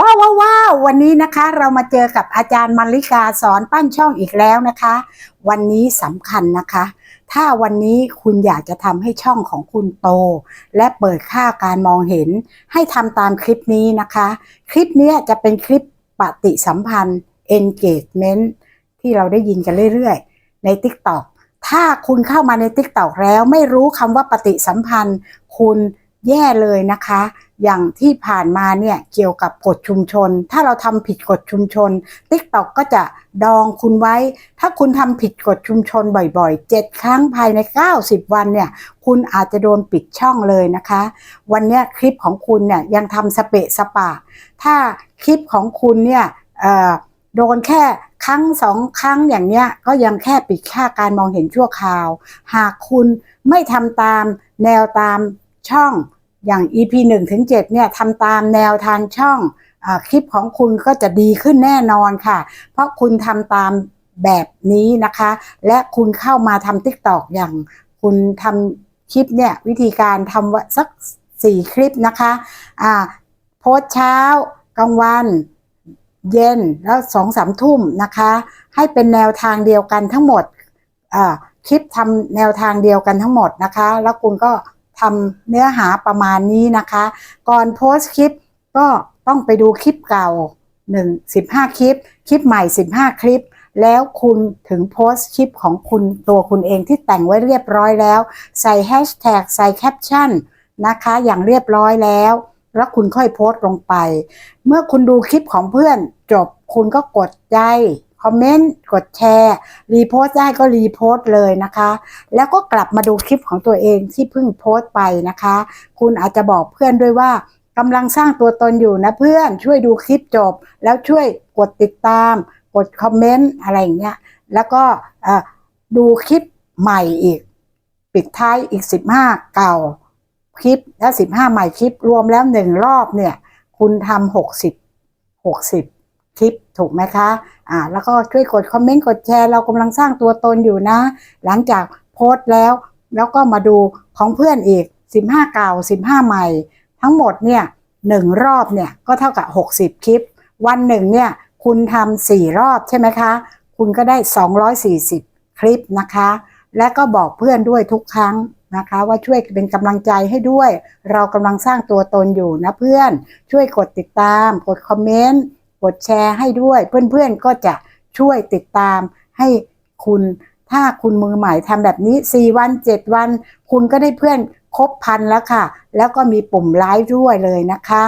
ว้าวว้าวว้าววันนี้นะคะเรามาเจอกับอาจารย์มาริกาสอนปั้นช่องอีกแล้วนะคะ วันนี้สำคัญนะคะ ถ้าวันนี้คุณอยากจะทำให้ช่องของคุณโต และเปิดค่าการมองเห็น ให้ทำตามคลิปนี้นะคะ คลิปเนี้ยจะเป็นคลิปปฏิสัมพันธ์ engagement ที่เราได้ยินกันเรื่อยๆ ใน TikTok ถ้าคุณเข้ามาใน TikTok แล้วไม่รู้คำว่าปฏิสัมพันธ์ คุณแย่เลยนะคะ อย่างที่ผ่านมาเนี่ยเกี่ยวกับกฎชุมชน ถ้าเราทำผิดกฎชุมชน TikTok ก็จะดองคุณไว้ ถ้าคุณทำผิดกฎชุมชนบ่อยๆ 7 ครั้งภายใน 90 วันเนี่ยคุณอาจจะโดนปิดช่องเลยนะคะ วันนี้คลิปของคุณเนี่ยยังทำสเปะสปะ ถ้าคลิปของคุณเนี่ยโดนแค่ครั้งสองครั้งอย่างเนี้ยก็ยังแค่ปิดค่าการมองเห็นชั่วคราว หากคุณไม่ทำตามแนวตามช่อง อย่าง EP 1ถึง7เนี่ยทำตามแนวทางช่องอคลิปของคุณก็จะดีขึ้นแน่นอนค่ะ เพราะคุณทำตามแบบนี้นะคะ และคุณเข้ามาทำ TikTok อย่างคุณทำคลิปเนี่ยวิธีการทำว่าสัก 4 คลิปนะคะอ่าโพสเช้ากลางวันเย็นแล้วสองสามทุ่มนะคะ ให้เป็นแนวทางเดียวกันทั้งหมดอ่าคลิปทำแนวทางเดียวกันทั้งหมดนะคะ แล้วคุณก็ ทำเนื้อหาประมาณนี้นะคะ ก่อนโพสต์คลิปก็ต้องไปดูคลิปเก่า 1 15 คลิป คลิปใหม่ 15 คลิป แล้วคุณถึงโพสต์คลิปของคุณตัวคุณเองที่แต่งไว้เรียบร้อยแล้ว ใส่แฮชแท็กใส่แคปชั่นนะคะอย่างเรียบร้อยแล้ว แล้วคุณค่อยโพสต์ลงไป เมื่อคุณดูคลิปของเพื่อนจบคุณก็กดใจ คอมเมนต์กดแชร์รีโพสต์ได้ก็รีโพสต์เลยนะคะ แล้วก็กลับมาดูคลิปของตัวเองที่เพิ่งโพสต์ไปนะคะ คุณอาจจะบอกเพื่อนด้วยว่ากำลังสร้างตัวตนอยู่นะเพื่อนช่วยดูคลิปจบ แล้วช่วยกดติดตาม กดคอมเมนต์อะไรอย่างเงี้ยแล้วก็ดูคลิปใหม่อีก ปิดท้ายอีก 15 เก่าคลิปแล้ว15 ใหม่คลิปรวมแล้วหนึ่งรอบเนี่ย คุณทำ60 60 คลิปถูกไหมคะอ่าแล้วก็ช่วยกดคอมเมนต์กดแชร์เรากำลังสร้างตัวตนอยู่นะ หลังจากโพสต์แล้ว แล้วก็มาดูของเพื่อนอีก 15 เก่า 15 ใหม่ ทั้งหมดเนี่ยหนึ่งรอบเนี่ยก็เท่ากับ 60 คลิป วันหนึ่งเนี่ยคุณทำสี่รอบใช่ไหมคะ คุณก็ได้ 240 คลิปนะคะ และก็บอกเพื่อนด้วยทุกครั้งนะคะ ว่าช่วยเป็นกำลังใจให้ด้วย เรากำลังสร้างตัวตนอยู่นะเพื่อน ช่วยกดติดตาม กดคอมเมนต์ กดแชร์ให้ด้วย เพื่อนๆก็จะช่วยติดตามให้คุณถ้าคุณมือใหม่ทำแบบนี้ 4 วัน 7 วัน คุณก็ได้เพื่อนครบพันแล้วค่ะ แล้วก็มีปุ่มไลฟ์ด้วยเลยนะคะ